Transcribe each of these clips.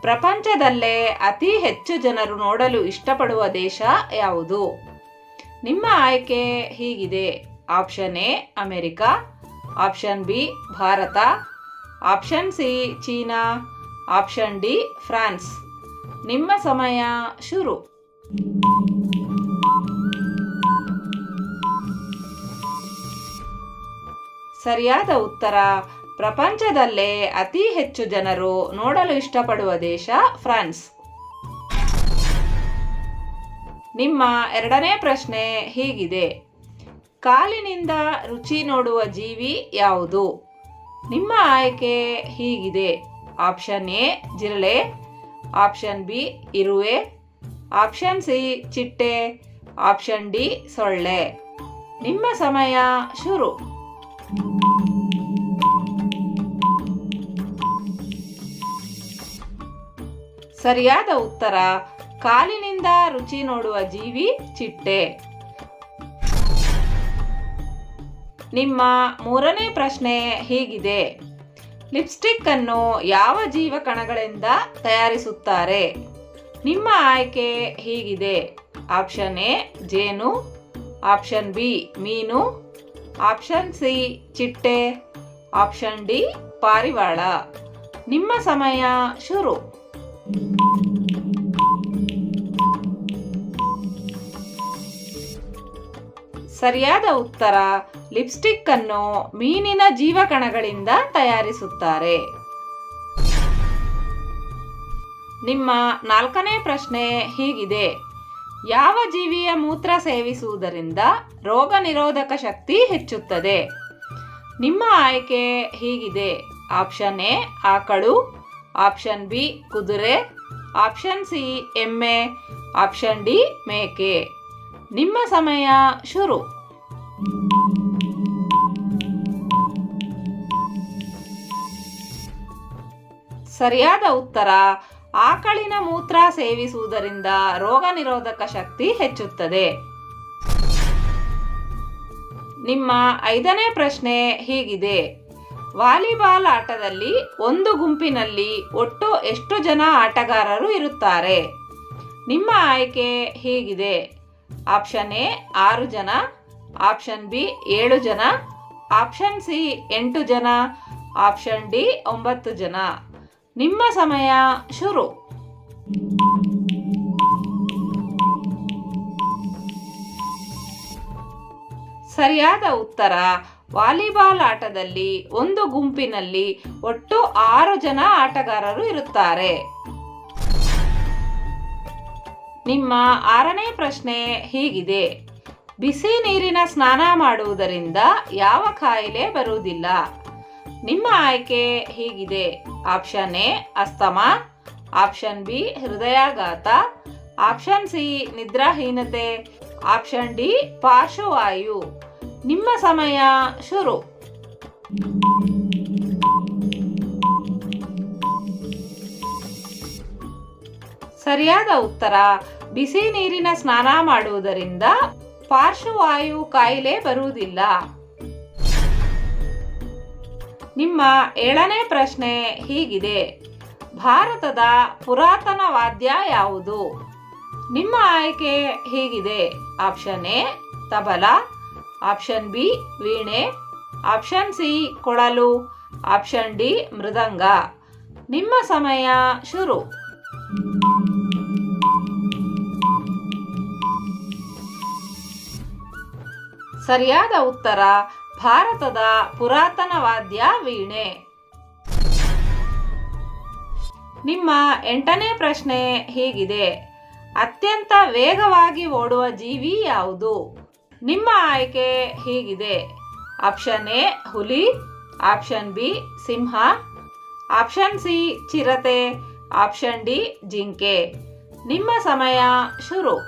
ಪ್ರಪಂಚದಲ್ಲೇ ಅತಿ ಹೆಚ್ಚು ಜನರು ನೋಡಲು ಇಷ್ಟಪಡುವ ದೇಶ ಯಾವುದು? ನಿಮ್ಮ ಆಯ್ಕೆ ಹೀಗಿದೆ. Option A, America. Option B, Bharat. Option C, China. Option D, France. ನಿಮ್ಮ ಸಮಯ ಶುರು. ಸರಿಯಾದ ಉತ್ತರ ಪ್ರಪಂಚದಲ್ಲೇ ಅತಿ ಹೆಚ್ಚು ಜನರು ನೋಡಲು ಇಷ್ಟಪಡುವ ದೇಶ ಫ್ರಾನ್ಸ್. ನಿಮ್ಮ ಎರಡನೇ ಪ್ರಶ್ನೆ ಹೀಗಿದೆ. ಕಾಲಿನಿಂದ ರುಚಿ ನೋಡುವ ಜೀವಿ ಯಾವುದು? ನಿಮ್ಮ ಆಯ್ಕೆ ಹೀಗಿದೆ. ಆಪ್ಷನ್ ಎ, ಜಿರಳೆ. ಆಪ್ಷನ್ ಬಿ, ಇರುವೆ. ಆಪ್ಷನ್ ಸಿ, ಚಿಟ್ಟೆ. ಆಪ್ಷನ್ ಡಿ, ಸೊಳ್ಳೆ. ನಿಮ್ಮ ಸಮಯ ಶುರು. ಸರಿಯಾದ ಉತ್ತರ. ಕಾಲಿನಿಂದ ರುಚಿ ನೋಡುವ ಜೀವಿ ಚಿಟ್ಟೆ. ನಿಮ್ಮ ಮೂರನೇ ಪ್ರಶ್ನೆ ಹೀಗಿದೆ. ಲಿಪ್ಸ್ಟಿಕ್ ಅನ್ನು ಯಾವ ಜೀವಕಣಗಳಿಂದ ತಯಾರಿಸುತ್ತಾರೆ? ನಿಮ್ಮ ಆಯ್ಕೆ ಹೀಗಿದೆ. ಆಪ್ಷನ್ ಎ, ಜೇನು. ಆಪ್ಷನ್ ಬಿ, ಮೀನು. ಆಪ್ಷನ್ ಸಿ, ಚಿಟ್ಟೆ. ಆಪ್ಷನ್ ಡಿ, ಪಾರಿವಾಳ. ನಿಮ್ಮ ಸಮಯ ಶುರು. ಸರಿಯಾದ ಉತ್ತರ, ಲಿಪ್ಸ್ಟಿಕ್ ಅನ್ನು ಮೀನಿನ ಜೀವಕಣಗಳಿಂದ ತಯಾರಿಸುತ್ತಾರೆ. ನಿಮ್ಮ ನಾಲ್ಕನೇ ಪ್ರಶ್ನೆ ಹೀಗಿದೆ. ಯಾವ ಜೀವಿಯ ಮೂತ್ರ ಸೇವಿಸುವುದರಿಂದ ರೋಗ ನಿರೋಧಕ ಶಕ್ತಿ ಹೆಚ್ಚುತ್ತದೆ? ನಿಮ್ಮ ಆಯ್ಕೆ ಹೀಗಿದೆ. ಆಪ್ಷನ್ ಎ, ಆಕಳು. ಆಪ್ಷನ್ ಬಿ ಕುದುರೆ. ಆಪ್ಷನ್ ಸಿ ಎಮ್ಮೆ. ಆಪ್ಷನ್ ಡಿ ಮೇಕೆ. ನಿಮ್ಮ ಸಮಯ ಶುರು. ಸರಿಯಾದ ಉತ್ತರ, ಆಕಳಿನ ಮೂತ್ರ ಸೇವಿಸುವುದರಿಂದ ರೋಗ ನಿರೋಧಕ ಶಕ್ತಿ ಹೆಚ್ಚುತ್ತದೆ. ನಿಮ್ಮ ಐದನೇ ಪ್ರಶ್ನೆ ಹೀಗಿದೆ. ವಾಲಿಬಾಲ್ ಆಟದಲ್ಲಿ ಒಂದು ಗುಂಪಿನಲ್ಲಿ ಒಟ್ಟು ಎಷ್ಟು ಜನ ಆಟಗಾರರು ಇರುತ್ತಾರೆ? ನಿಮ್ಮ ಆಯ್ಕೆ ಹೀಗಿದೆ? ಆಪ್ಷನ್ ಎ, ಆರು ಜನ. ಆಪ್ಷನ್ ಬಿ, ಏಳು ಜನ. ಆಪ್ಷನ್ ಸಿ, ಎಂಟು ಜನ. ಆಪ್ಷನ್ ಡಿ, ಒಂಬತ್ತು ಜನ. ನಿಮ್ಮ ಸಮಯ ಶುರು. ಸರಿಯಾದ ಉತ್ತರ ವಾಲಿಬಾಲ್ ಆಟದಲ್ಲಿ ಒಂದು ಗುಂಪಿನಲ್ಲಿ ಒಟ್ಟು ಆರು ಜನ ಆಟಗಾರರು ಇರುತ್ತಾರೆ. ನಿಮ್ಮ ಆರನೇ ಪ್ರಶ್ನೆ ಹೀಗಿದೆ. ಬಿಸಿ ನೀರಿನ ಸ್ನಾನ ಮಾಡುವುದರಿಂದ ಯಾವ ಕಾಯಿಲೆ ಬರುವುದಿಲ್ಲ? ನಿಮ್ಮ ಆಯ್ಕೆ ಹೀಗಿದೆ. Option A, asthma. Option B, ಹೃದಯಾಘಾತ. ಆಪ್ಷನ್ ಸಿ, ನಿದ್ರಾಹೀನತೆ. ಆಪ್ಷನ್ ಡಿ, ಪಾರ್ಶ್ವವಾಯು. ನಿಮ್ಮ ಸಮಯ ಶುರು. ಸರಿಯಾದ ಉತ್ತರ, ಬಿಸಿ ನೀರಿನ ಸ್ನಾನ ಮಾಡುವುದರಿಂದ ಪಾರ್ಶ್ವವಾಯು ಕಾಯಿಲೆ ಬರುವುದಿಲ್ಲ. ನಿಮ್ಮ ಏಳನೇ ಪ್ರಶ್ನೆ ಹೀಗಿದೆ. ಭಾರತದ ಪುರಾತನ ವಾದ್ಯ ಯಾವುದು? ನಿಮ್ಮ ಆಯ್ಕೆ ಹೀಗಿದೆ. Option A, tabla. Option B ವೀಣೆ. ಆಪ್ಷನ್ ಸಿ ಕೊಳಲು. ಆಪ್ಷನ್ ಡಿ ಮೃದಂಗ. ನಿಮ್ಮ ಸಮಯ ಶುರು. ಸರಿಯಾದ ಉತ್ತರ, ಭಾರತದ ಪುರಾತನ ವಾದ್ಯ ವೀಣೆ. ನಿಮ್ಮ ಎಂಟನೇ ಪ್ರಶ್ನೆ ಹೀಗಿದೆ. ಅತ್ಯಂತ ವೇಗವಾಗಿ ಓಡುವ ಜೀವಿ ಯಾವುದು? ನಿಮ್ಮ ಆಯ್ಕೆ ಹೀಗಿದೆ. ಆಪ್ಷನ್ ಎ, ಹುಲಿ. ಆಪ್ಷನ್ ಬಿ, ಸಿಂಹ. ಆಪ್ಷನ್ ಸಿ, ಚಿರತೆ. ಆಪ್ಷನ್ ಡಿ, ಜಿಂಕೆ. ನಿಮ್ಮ ಸಮಯ ಶುರು.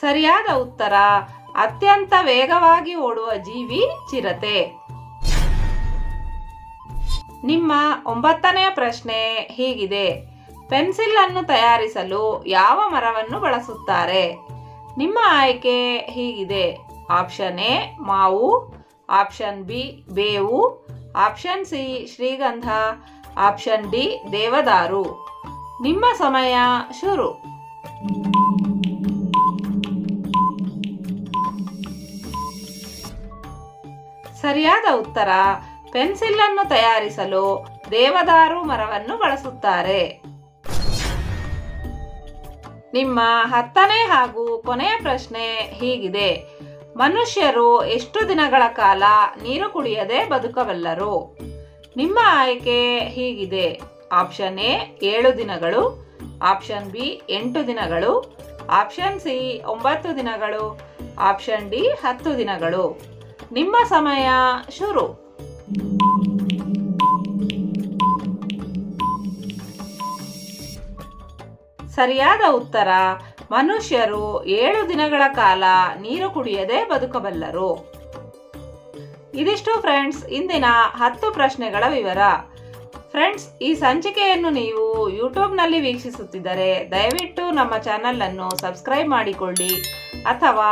ಸರಿಯಾದ ಉತ್ತರ, ಅತ್ಯಂತ ವೇಗವಾಗಿ ಓಡುವ ಜೀವಿ ಚಿರತೆ. ನಿಮ್ಮ ಒಂಬತ್ತನೆಯ ಪ್ರಶ್ನೆ ಹೀಗಿದೆ. ಪೆನ್ಸಿಲ್ ಅನ್ನು ತಯಾರಿಸಲು ಯಾವ ಮರವನ್ನು ಬಳಸುತ್ತಾರೆ? ನಿಮ್ಮ ಆಯ್ಕೆ ಹೀಗಿದೆ. ಆಪ್ಷನ್ ಎ, ಮಾವು. ಆಪ್ಷನ್ ಬಿ, ಬೇವು. ಆಪ್ಷನ್ ಸಿ, ಶ್ರೀಗಂಧ. ಆಪ್ಷನ್ ಡಿ, ದೇವದಾರು. ನಿಮ್ಮ ಸಮಯ ಶುರು. ಸರಿಯಾದ ಉತ್ತರ, ಪೆನ್ಸಿಲ್ ಅನ್ನು ತಯಾರಿಸಲು ದೇವದಾರು ಮರವನ್ನು ಬಳಸುತ್ತಾರೆ. ನಿಮ್ಮ ಹತ್ತನೇ ಹಾಗೂ ಕೊನೆಯ ಪ್ರಶ್ನೆ ಹೀಗಿದೆ. ಮನುಷ್ಯರು ಎಷ್ಟು ದಿನಗಳ ಕಾಲ ನೀರು ಕುಡಿಯದೆ ಬದುಕಬಲ್ಲರು? ನಿಮ್ಮ ಆಯ್ಕೆ ಹೀಗಿದೆ. ಆಪ್ಷನ್ ಎ, ಏಳು ದಿನಗಳು. ಆಪ್ಷನ್ ಬಿ, ಎಂಟು ದಿನಗಳು. ಆಪ್ಷನ್ ಸಿ, ಒಂಬತ್ತು ದಿನಗಳು. ಆಪ್ಷನ್ ಡಿ, ಹತ್ತು ದಿನಗಳು. ನಿಮ್ಮ ಸಮಯ ಶುರು. ಸರಿಯಾದ ಉತ್ತರ, ಮನುಷ್ಯರು ಏಳು ದಿನಗಳ ಕಾಲ ನೀರು ಕುಡಿಯದೆ ಬದುಕಬಲ್ಲರು. ಇದಿಷ್ಟು ಫ್ರೆಂಡ್ಸ್, ಇಂದಿನ ಹತ್ತು ಪ್ರಶ್ನೆಗಳ ವಿವರ. ಫ್ರೆಂಡ್ಸ್, ಈ ಸಂಚಿಕೆಯನ್ನು ನೀವು ಯೂಟ್ಯೂಬ್ನಲ್ಲಿ ವೀಕ್ಷಿಸುತ್ತಿದ್ದರೆ ದಯವಿಟ್ಟು ನಮ್ಮ ಚಾನಲನ್ನು ಸಬ್ಸ್ಕ್ರೈಬ್ ಮಾಡಿಕೊಳ್ಳಿ. ಅಥವಾ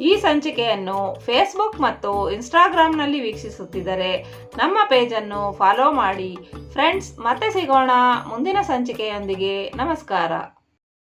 ಈ ಸಂಚಿಕೆಯನ್ನು ಫೇಸ್ಬುಕ್ ಮತ್ತು ಇನ್ಸ್ಟಾಗ್ರಾಮ್ನಲ್ಲಿ ವೀಕ್ಷಿಸುತ್ತಿದ್ದರೆ ನಮ್ಮ ಪೇಜನ್ನು ಫಾಲೋ ಮಾಡಿ. ಫ್ರೆಂಡ್ಸ್, ಮತ್ತೆ ಸಿಗೋಣ ಮುಂದಿನ ಸಂಚಿಕೆಯೊಂದಿಗೆ. ನಮಸ್ಕಾರ.